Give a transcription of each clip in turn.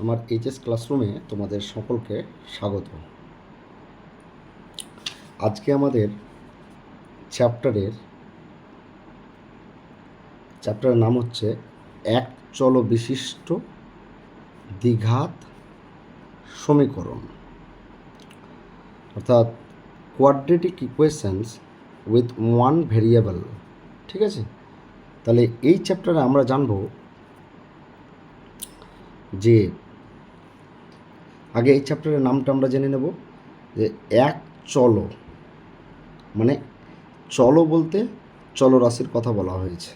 আমার এইচএস ক্লাসরুমে তোমাদের সকলকে স্বাগত। আজকে আমাদের চ্যাপ্টারের চ্যাপ্টারের নাম হচ্ছে এক চল বিশিষ্ট দ্বিঘাত সমীকরণ। অর্থাৎ quadratic equations with one variable ঠিক আছে? তাহলে এই চ্যাপ্টারে আমরা জানব যে আগে এই চ্যাপ্টারের নামটা আমরা জেনে নেব যে এক চলো মানে চলো বলতে চলরাশির কথা বলা হয়েছে।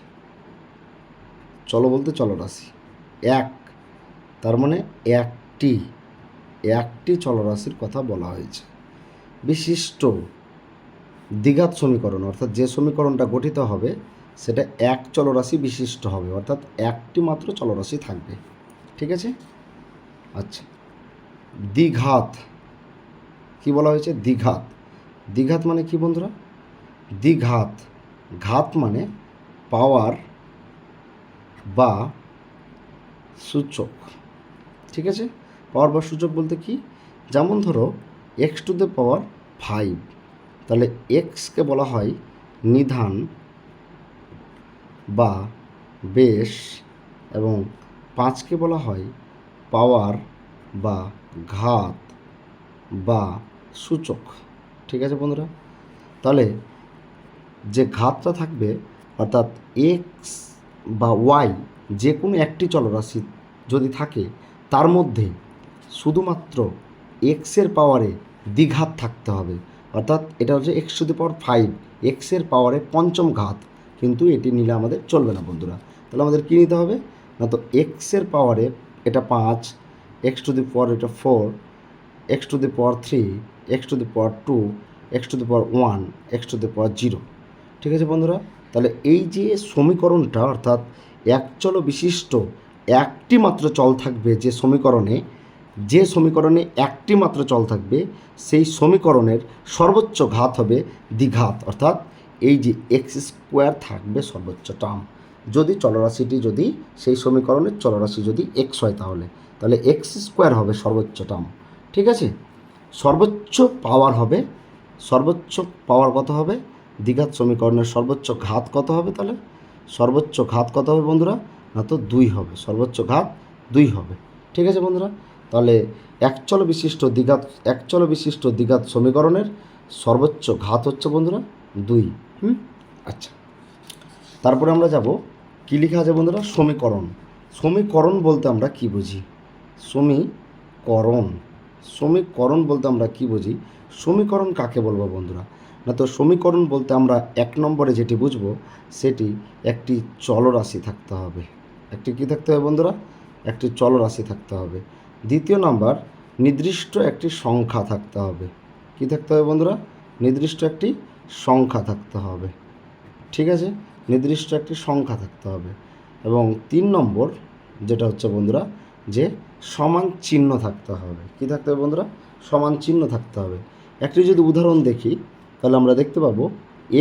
চলো বলতে চলরাশি এক, তার মানে একটি একটি চলরাশির কথা বলা হয়েছে। বিশিষ্ট দ্বিঘাত সমীকরণ, অর্থাৎ যে সমীকরণটা গঠিত হবে, সেটা এক চলরাশি বিশিষ্ট হবে, অর্থাৎ একটি মাত্র চলরাশি থাকবে। ঠিক আছে? আচ্ছা। দ্বিঘাত। কি বলা হয়েছে? দ্বিঘাত। দ্বিঘাত মানে কি বন্ধুরা? দ্বিঘাত। ঘাত মানে পাওয়ার বা সূচক। ঠিক আছে? পাওয়ার বা সূচক বলতে কি? যেমন ধরো x to the power five তাহলে এক্সকে বলা হয় নিধান বা বেশ এবং পাঁচকে বলা হয় পাওয়ার বা ঘাত বা সূচক। ঠিক আছে বন্ধুরা? তাহলে যে ঘাতটা থাকবে, অর্থাৎ এক্স বা ওয়াই যে কোনো একটি চলরাশি যদি থাকে, তার মধ্যে শুধুমাত্র এক্সের পাওয়ারে দ্বিঘাত থাকতে হবে। অর্থাৎ এটা হচ্ছে x to the power five, এক্সের পাওয়ারে পঞ্চম ঘাত। কিন্তু এটি নিলে আমাদের চলবে না বন্ধুরা। তাহলে আমাদের কী নিতে হবে? না তো এক্সের পাওয়ারে এটা পাঁচ এক্স টু দি পাওয়ার এটা four x to the power three x to the power two x to the power one x to the power zero ঠিক আছে বন্ধুরা? তাহলে এই যে সমীকরণটা, অর্থাৎ এক চল বিশিষ্ট একটি মাত্র চল থাকবে যে সমীকরণে যে সমীকরণে একটি মাত্র চল থাকবে, সেই সমীকরণের সর্বোচ্চ ঘাত হবে দ্বিঘাত। অর্থাৎ এই যে এক্স স্কোয়ার থাকবে সর্বোচ্চ টার্ম যদি চলরাশিটি যদি, সেই সমীকরণের চলরাশি যদি এক্স হয় তাহলে। তাহলে এক্স স্কোয়ার হবে সর্বোচ্চ টার্ম ঠিক আছে? সর্বোচ্চ পাওয়ার হবে, সর্বোচ্চ পাওয়ার কত হবে? দ্বিঘাত সমীকরণের সর্বোচ্চ ঘাত কত হবে তাহলে? সর্বোচ্চ ঘাত কত হবে বন্ধুরা? না তো দুই হবে, সর্বোচ্চ ঘাত দুই হবে, ঠিক আছে বন্ধুরা? তাহলে একচল বিশিষ্ট দ্বিঘাত, একচল বিশিষ্ট দ্বিঘাত সমীকরণের সর্বোচ্চ ঘাত হচ্ছে বন্ধুরা দুই, হুম? আচ্ছা তারপরে আমরা যাব, কী লেখা আছে বন্ধুরা? সমীকরণ। সমীকরণ বলতে আমরা কি বুঝি? সমীকরণ সমীকরণ বলতে আমরা কি বুঝি? সমীকরণ কাকে বলব বন্ধুরা? না তো সমীকরণ বলতে আমরা এক নম্বরে যেটি বুঝব, সেটি একটি চলরাশি থাকতে হবে। একটি কি থাকতে হবে বন্ধুরা? একটি চলরাশি থাকতে হবে। দ্বিতীয় নাম্বার, নির্দিষ্ট একটি সংখ্যা থাকতে হবে। কি থাকতে হবে বন্ধুরা? নির্দিষ্ট একটি সংখ্যা থাকতে হবে। ঠিক আছে? নির্দিষ্ট একটি সংখ্যা থাকতে হবে। এবং তিন নম্বর যেটা হচ্ছে বন্ধুরা যে সমান চিহ্ন থাকতে হবে। কি থাকতে হবে বন্ধুরা? সমান চিহ্ন থাকতে হবে। একটি যদি উদাহরণ দেখি, তাহলে আমরা দেখতে পাবো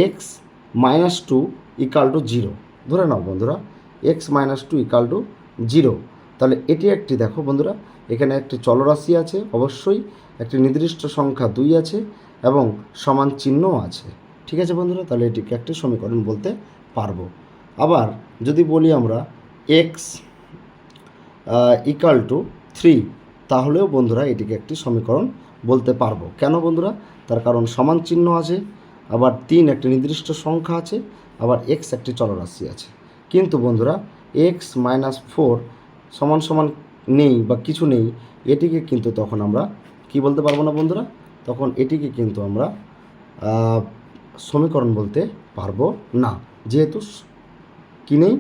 x minus two equal to zero ধরে নাও বন্ধুরা x minus two equal to zero তাহলে এটি একটি, দেখো বন্ধুরা, এখানে একটি চলরাশি আছে, অবশ্যই। একটি নির্দিষ্ট সংখ্যা দুই আছে এবং সমান চিহ্নও আছে। ঠিক আছে বন্ধুরা, তাহলে এটিকে একটি সমীকরণ বলতে পারব। আবার যদি বলি আমরা এক্স ইকাল টু থ্রি তাহলেও বন্ধুরা এটিকে একটি সমীকরণ বলতে পারব। কেন বন্ধুরা? তার কারণ সমান চিহ্ন আছে, আবার তিন একটি নির্দিষ্ট সংখ্যা আছে, আবার এক্স একটি চলরাশি আছে। কিন্তু বন্ধুরা এক্স মাইনাস ফোর সমান সমান নেই বা কিছু নেই, এটিকে কিন্তু তখন আমরা কি বলতে পারব না বন্ধুরা? তখন এটিকে কিন্তু আমরা সমীকরণ বলতে পারব না। যেহেতু কি নেই?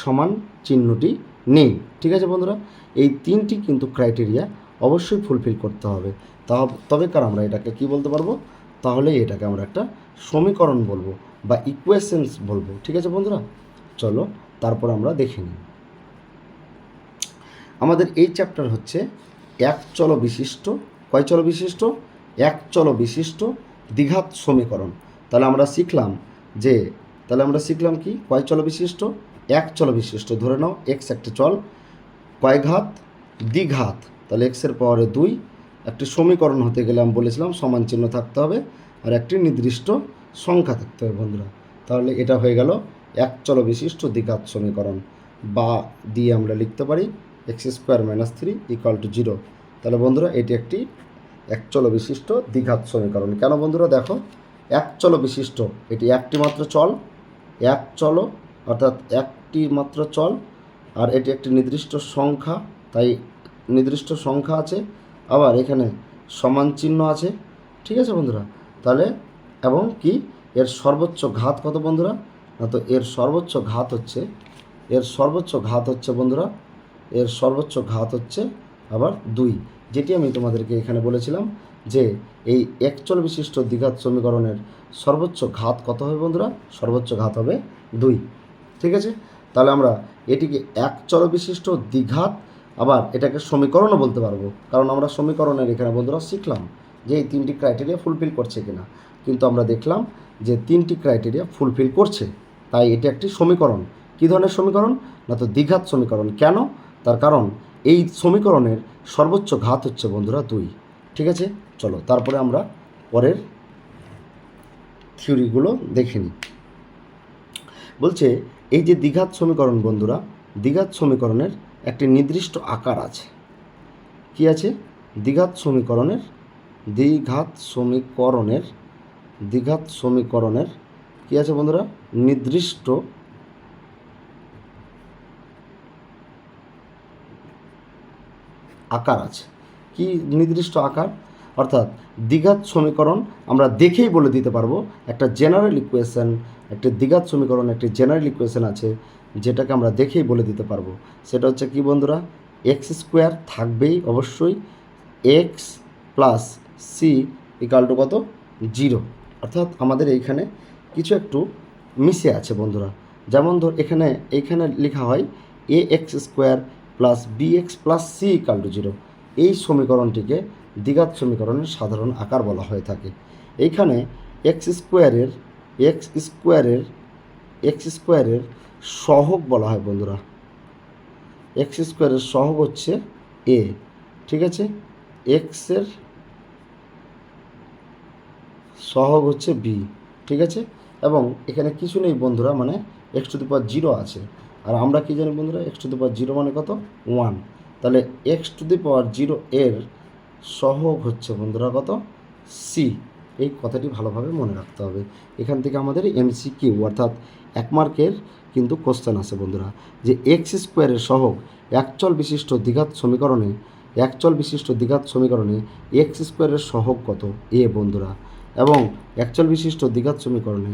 সমান চিহ্নটি নেই। ঠিক আছে বন্ধুরা? এই তিনটি কিন্তু ক্রাইটেরিয়া অবশ্যই ফুলফিল করতে হবে। তা তবে কার আমরা এটাকে কি বলতে পারব? তাহলে এটাকে আমরা একটা সমীকরণ বলব বা ইকুয়েশনস বলব। ঠিক আছে বন্ধুরা? চলো, তারপর আমরা দেখে নিই। আমাদের এই চ্যাপ্টার হচ্ছে এক চল বিশিষ্ট, কয় চল বিশিষ্ট? এক চল বিশিষ্ট দ্বিঘাত সমীকরণ। তাহলে আমরা শিখলাম যে, তাহলে আমরা শিখলাম কি? কয় চল বিশিষ্ট? এক চল বিশিষ্ট, ধরে নাও এক্স একটি চল, কয় ঘাত? দ্বিঘাত। তাহলে এক্সের পাওয়ারে দুই। একটি সমীকরণ হতে গেলে আমি বলেছিলাম সমান চিহ্ন থাকতে হবে আর একটি নির্দিষ্ট সংখ্যা থাকতে হবে বন্ধুরা। তাহলে এটা হয়ে গেল এক চল বিশিষ্ট দ্বিঘাত সমীকরণ। বা দিয়ে আমরা লিখতে পারি x square minus three equal to zero তাহলে বন্ধুরা এটি একটি এক চল বিশিষ্ট দ্বিঘাত সমীকরণ। কেন বন্ধুরা দেখো? এক চল বিশিষ্ট, এটি একটি মাত্র চল, এক চল অর্থাৎ একটি মাত্র চল আর এটি একটি নির্দিষ্ট সংখ্যা, তাই নির্দিষ্ট সংখ্যা আছে। আবার এখানে সমান চিহ্ন আছে। ঠিক আছে বন্ধুরা? তাহলে এবং কি? এর সর্বোচ্চ ঘাত কত বন্ধুরা? না তো এর সর্বোচ্চ ঘাত হচ্ছে, এর সর্বোচ্চ ঘাত হচ্ছে বন্ধুরা, এর সর্বোচ্চ ঘাত হচ্ছে আবার দুই, যেটি আমি তোমাদেরকে এখানে বলেছিলাম যে এই একচল বিশিষ্ট দ্বিঘাত সমীকরণের সর্বোচ্চ ঘাত কত হবে বন্ধুরা? সর্বোচ্চ ঘাত হবে দুই। ঠিক আছে? তাহলে আমরা এটিকে এক চল বিশিষ্ট দ্বিঘাত, আবার এটাকে সমীকরণও বলতে পারব। কারণ আমরা সমীকরণের এখানে বন্ধুরা শিখলাম যে এই তিনটি ক্রাইটেরিয়া ফুলফিল করছে কিনা। কিন্তু আমরা দেখলাম যে তিনটি ক্রাইটেরিয়া ফুলফিল করছে। তাই এটি একটি সমীকরণ। কী ধরনের সমীকরণ? না তো দ্বিঘাত সমীকরণ। কেন? তার কারণ এই সমীকরণের সর্বোচ্চ ঘাত হচ্ছে বন্ধুরা দুই। ঠিক আছে? চলো, তারপরে আমরা পরের থিওরিগুলো দেখে নিই। বলছে এই যে দ্বিঘাত সমীকরণ বন্ধুরা, দ্বিঘাত সমীকরণের একটি নির্দিষ্ট আকার আছে। কি আছে? দ্বিঘাত সমীকরণের দ্বিঘাত সমীকরণের দ্বিঘাত সমীকরণের কি আছে বন্ধুরা? নির্দিষ্ট আকার আছে। কি নির্দিষ্ট আকার? অর্থাৎ দ্বিঘাত সমীকরণ আমরা দেখেই বলে দিতে পারব একটা জেনারেল ইকুয়েশন একটি দ্বিঘাত সমীকরণ, একটি জেনারেল ইকুয়েশন আছে, যেটাকে আমরা দেখেই বলে দিতে পারব। সেটা হচ্ছে কি বন্ধুরা? এক্স স্কোয়ার থাকবেই অবশ্যই। X plus c equal to কত? জিরো অর্থাৎ আমাদের এইখানে কিছু একটু মিশে আছে বন্ধুরা। যেমন ধর, এখানে, এইখানে লেখা হয় a x square plus b x plus c equal to zero এই সমীকরণটিকে দ্বিঘাত সমীকরণের সাধারণ আকার বলা হয়ে থাকে। এইখানে এক্স স্কোয়ারের এক্স স্কোয়ারের এক্স স্কোয়ারের সহগ বলা হয় বন্ধুরা। এক্স স্কোয়ারের সহগ হচ্ছে এ ঠিক আছে? এক্সের সহগ হচ্ছে বি ঠিক আছে? এবং এখানে কিছু নেই বন্ধুরা মানে x to the power zero আছে। আর আমরা কি জানি বন্ধুরা? এক্স টু দি জিরো মানে কত? ওয়ান তাহলে x to the power zero এর সহগ হচ্ছে বন্ধুরা কত? সি এই কথাটি ভালোভাবে মনে রাখতে হবে। এখান থেকে আমাদের এমসি কিউ অর্থাৎ এক মার্কের কিন্তু কোশ্চেন আছে বন্ধুরা, যে এক্স স্কোয়ারের সহগ একচল বিশিষ্ট দ্বিঘাত সমীকরণে, একচল বিশিষ্ট দ্বিঘাত সমীকরণে এক্স স্কোয়ারের সহগ কত? এ বন্ধুরা, এবং একচল বিশিষ্ট দ্বিঘাত সমীকরণে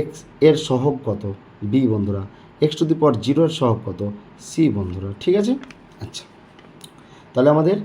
এক্সের সহগ কত? বি বন্ধুরা x to the power zero এর কত? সি বন্ধুরা, ঠিক আছে? আচ্ছা তাহলে আমাদের